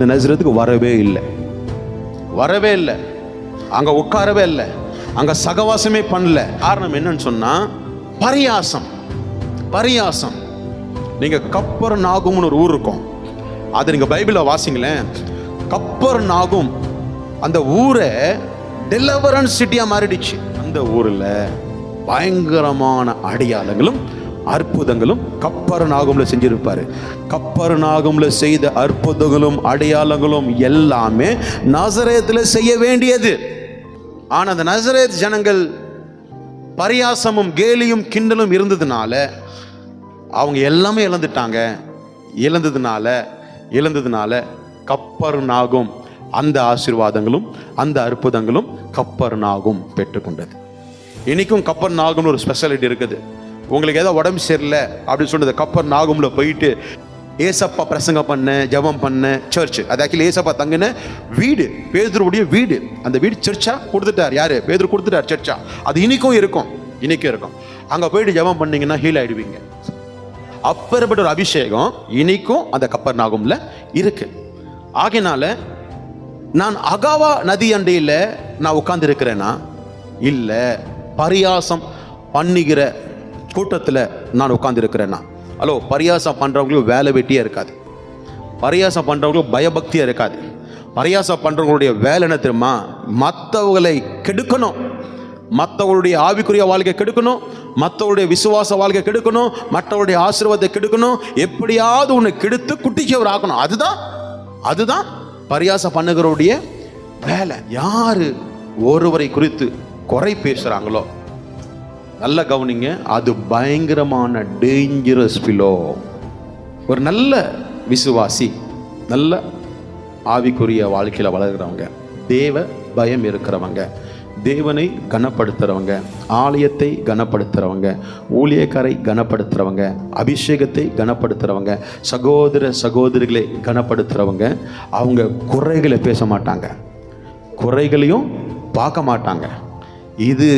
இந்த நசரத்துக்கு வரவே இல்லை. வரவே இல்லை. அங்கே உட்காரவே இல்லை. அங்கே சகவாசமே பண்ணல. காரணம் என்னன்னு சொன்னால் பரியாசம். பரியாசம். நீங்கள் கப்பர் நாகும்னு ஒரு ஊர் இருக்கும். அது நீங்கள் பைபிளை வாசிங்களேன். கப்பர் நாகும். அந்த ஊரை டெலவரன்ஸ் சிட்டியாக மாறிடுச்சு. அந்த ஊரில் பயங்கரமான அடையாளங்களும் அற்புதங்களும் கப்பர் நாகம்ல செஞ்சிருப்பாரு. கப்பர் நாகம்ல செய்த அற்புதங்களும் அடையாளங்களும் எல்லாமே நசரத்தில் செய்ய வேண்டியது. ஆனால் அந்த நசரேத் ஜனங்கள் பரியாசமும் கேலியும் கிண்டலும் இருந்ததுனால அவங்க எல்லாமே இழந்துட்டாங்க. இழந்ததுனால இழந்ததுனால கப்பர் நாகும் அந்த ஆசீர்வாதங்களும் அந்த அற்புதங்களும் கப்பர் நாகும் பெற்றுக்கொண்டது. இன்னைக்கும் கப்பர் நாகும்னு ஒரு ஸ்பெஷாலிட்டி இருக்குது. உங்களுக்கு ஏதோ உடம்பு சரியில்லை அப்படின்னு சொன்னது கப்பர் நாகும்ல போயிட்டு ஏசப்பா பிரசங்கம் பண்ண ஜெபம் பண்ண சர்ச் அது ஆக்சுவலி ஏசப்பா தங்கின வீடு பேதருடைய வீடு. அந்த வீடு சர்ச்சா கொடுத்துட்டார். யாரு? பேதர் கொடுத்துட்டார் சர்ச்சா அது இன்னைக்கும் இருக்கும். இன்னைக்கும் இருக்கும். அங்கே போயிட்டு ஜெபம் பண்ணீங்கன்னா ஹீல் ஆயிடுவீங்க. அப்பறப்பட்ட ஒரு அபிஷேகம் இன்னைக்கும் அந்த கப்பர் நாகும்ல இருக்கு. ஆகையினால நான் அகாவா நதி அண்டையில் நான் உட்கார்ந்து இருக்கிறேன்னா இல்லை. பரியாசம் பண்ணுகிற கூட்டத்தில் நான் உட்காந்துருக்கிறேன்னா ஹலோ பரியாசம் பண்ணுறவங்களுக்கு வேலை வெட்டியே இருக்காது. பரியாசம் பண்ணுறவங்களுக்கு பயபக்தியாக இருக்காது. பரியாசம் பண்ணுறவங்களுடைய வேலை என்ன தெரியுமா? மற்றவங்களை கெடுக்கணும். மற்றவர்களுடைய ஆவிக்குரிய வாழ்க்கை கெடுக்கணும். மற்றவருடைய விசுவாச வாழ்க்கை கெடுக்கணும். மற்றவருடைய ஆசீர்வாதத்தை கெடுக்கணும். எப்படியாவது ஒன்று கெடுத்து குட்டிச்சவர் ஆக்கணும். அதுதான் அதுதான் பரியாசம் பண்ணுகிறவருடைய வேலை. யார் ஒருவரை குறித்து குறை பேசுகிறாங்களோ நல்லா கவனிங்க அது பயங்கரமான டேஞ்சரஸ் பிலோ ஒரு நல்ல விசுவாசி நல்ல ஆவிக்குரிய வாழ்க்கையில் வளர்கிறவங்க தேவ பயம் இருக்கிறவங்க தேவனை கனப்படுத்துகிறவங்க ஆலயத்தை கனப்படுத்துகிறவங்க ஊழியக்காரை கனப்படுத்துகிறவங்க அபிஷேகத்தை கனப்படுத்துகிறவங்க சகோதர சகோதரிகளை கனப்படுத்துகிறவங்க அவங்க குறைகளை பேச மாட்டாங்க. குறைகளையும் பார்க்க மாட்டாங்க. இது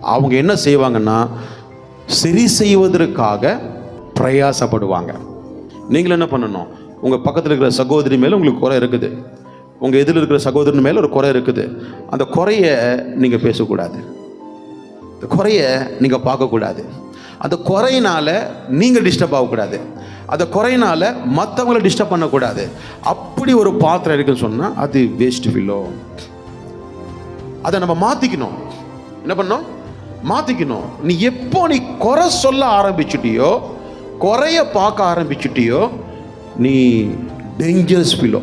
அவங்க என்ன செய்வாங்கன்னா சரி செய்வதற்காக பிரயாசப்படுவாங்க. நீங்கள் என்ன பண்ணணும்? உங்கள் பக்கத்தில் இருக்கிற சகோதரி மேலே உங்களுக்கு குறை இருக்குது. உங்கள் எதிரில் இருக்கிற சகோதரன் மேலே ஒரு குறை இருக்குது. அந்த குறைய நீங்கள் பேசக்கூடாது. அந்த குறைய நீங்கள் பார்க்கக்கூடாது. அந்த குறையினால் நீங்கள் டிஸ்டர்ப் ஆகக்கூடாது. அந்த குறையினால் மற்றவங்களை டிஸ்டர்ப் பண்ணக்கூடாது. அப்படி ஒரு பாத்திரம் இருக்குன்னு சொன்னால் அது வேஸ்ட் ஃபில்லோ அதை நம்ம மாற்றிக்கணும் என்ன பண்ணோம் மாற்றிக்கணும் நீ எப்போ நீ குறை சொல்ல ஆரம்பிச்சிட்டியோ குறைய பார்க்க ஆரம்பிச்சிட்டியோ நீ டேஞ்சரஸ் ஃபீலோ